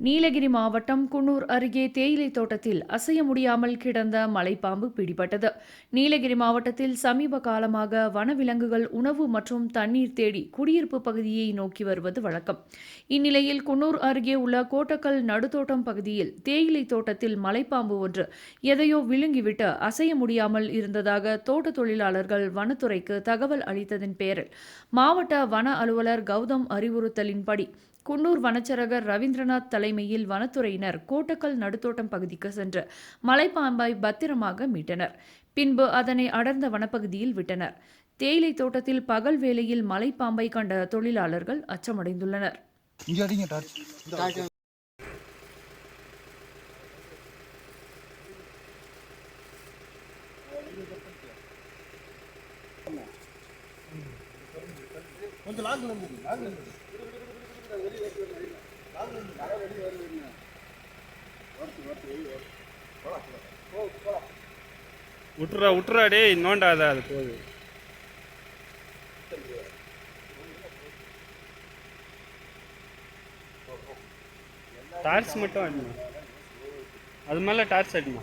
நீலகிரி மாவட்டம் குன்னூர் அருகே தேயிலை தோட்டத்தில் அசைய முடியாமல் கிடந்த மலைப்பாம்பு பிடிபட்டது. நீலகிரி மாவட்டத்தில் சமீப காலமாக வனவிலங்குகள் உணவு மற்றும் தண்ணீர் தேடி குடியிருப்பு பகுதியை நோக்கி வருவது வழக்கம். இந்நிலையில் குன்னூர் அருகே உள்ள கோட்டக்கல் நடுத்தோட்டம் பகுதியில் தேயிலை தோட்டத்தில் மலைப்பாம்பு ஒன்று எதையோ விழுங்கிவிட்டு அசைய முடியாமல் இருந்ததாக தோட்ட தொழிலாளர்கள் வனத்துறைக்கு தகவல் அளித்ததன் பேரில் மாவட்ட வன அலுவலர் கௌதம் அறிவுறுத்தலின்படி குன்னூர் வனச்சரகர் ரவீந்திரநாத் தலைமையில் வனத்துறையினர் கோட்டக்கல் நடுத்தோட்டம் பகுதிக்கு சென்று மலைப்பாம்பை பத்திரமாக மீட்டனர். பின்பு அதனை அடர்ந்த வனப்பகுதியில் விட்டனர். தேயிலை தோட்டத்தில் பகல் வேளையில் மலைப்பாம்பை கண்ட தொழிலாளர்கள் அச்சமடைந்துள்ளனர். டார்ச். விட்டுறா விட்டுறா டேய் நோண்டாத அது போகுது. டார்ச் மட்டும் அடிமா. அது மேலே டார்ச் அடிமா.